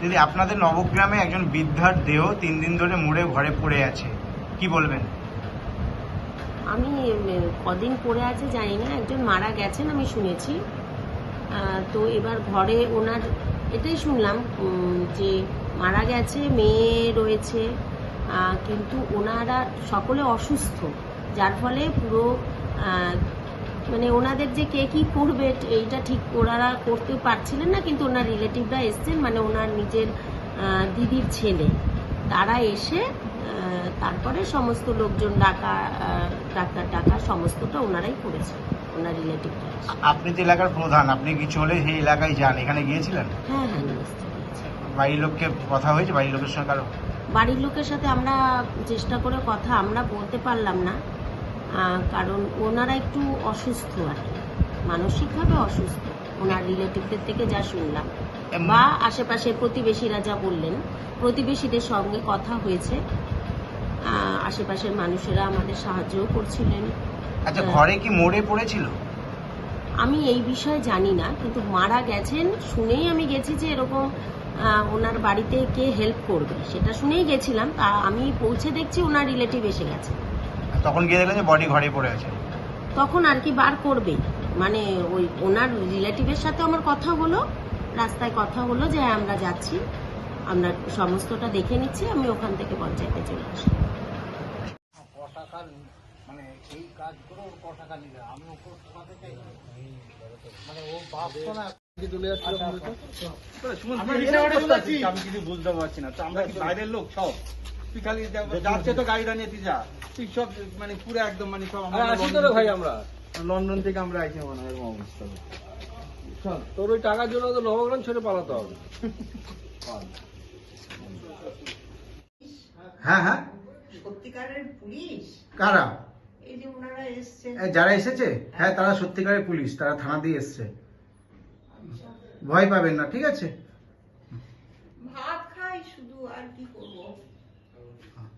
দিদি, আপনাদের নবগ্রামে একজন বৃদ্ধার দেহ তিন দিন ধরে মুড়ে ঘরে পড়ে আছে। কি বলবেন? আমি কদিন পড়ে আছে জানি না একজন মারা গেছেন আমি শুনেছি। তো এবার ঘরে ওনার, এটাই শুনলাম যে মারা গেছে মেয়ে রয়েছে কিন্তু ওনারা সকলে অসুস্থ। যার ফলে পুরো মানে ওনাদের যে কে কী করবে এইটা ঠিক ওনারা করতে পারছিলেন না কিন্তু ওনার রিলেটিভরা এসছেন মানে ওনার নিজের দিদির ছেলে। তারা এসে তারপরে সমস্ত লোকজন ডাকা ডাক্তার ডাকা সমস্তটা ওনারাই করেছে ওনার রিলেটিভরা। আপনি তো এলাকার প্রধান আপনি কিছু হলে সেই এলাকায় যান এখানে গিয়েছিলেন? হ্যাঁ হ্যাঁ। বাড়ির লোককে কথা হয়েছে? বাড়ির লোকের সঙ্গে কারও? বাড়ির লোকের সাথে আমরা চেষ্টা করে কথা আমরা বলতে পারলাম না। কারণ ওনারা একটু অসুস্থ আর কি। মানসিকভাবে অসুস্থ। ওনার রিলেটিভদের থেকে যা শুনলাম। বা আশেপাশের প্রতিবেশীরা যা বললেন প্রতিবেশীদের সঙ্গে কথা হয়েছে। আশেপাশের মানুষেরা আমাদের সাহায্যও করছিলেন। আচ্ছা। ঘরে কি মরে পড়েছিল? আমি এই বিষয়ে জানি না কিন্তু মারা গেছেন শুনেই আমি গেছি যে এরকম ওনার বাড়িতে কে হেল্প করবে সেটা শুনেই গেছিলাম। তা আমি পৌঁছে দেখছি ওনার রিলেটিভ এসে গেছে। তখন গিয়ে দেখলেন যে বডি ঘরে পড়ে আছে। তখন আর কি বার করবে। মানে ওই ওনার রিলেটিভের সাথে আমার কথা হলো রাস্তায় কথা হলো যে হ্যাঁ, আমরা যাচ্ছি আমরা সমস্তটা দেখে নিচ্ছি আমি ওখান থেকে পঞ্চায়েতে চলে আসি। মানে এই কাজ করে টাকা আমি থেকে মানে ও ভাবতো না আমি কিছু বুঝতে পারছি না। তো আমরা কি বাইরের লোক সব? তুই খালি যাচ্ছে তো গাড়িটা নিয়ে তুই যা। তুই সব মানে পুরো একদম মানে সব আমরা আসি তো রে লন্ডন ভাই থেকে- আমরা। লন্ডন থেকে আমরা আইছি মনে হয় অবস্থা। তোর ওই টাকার জন্য তো নবগ্রাম ছেড়ে পালাতে হবে। হ্যাঁ হ্যাঁ। সত্যিকারের পুলিশ? কারা? এই যে ওনারা এসছেন। যারা এসেছে? হ্যাঁ তারা সত্যিকারের পুলিশ তারা থানা দিয়ে এসছে। ভয় পাবেন না ঠিক আছে? ভাত খাই শুধু আর কি করব? হ্যাঁ।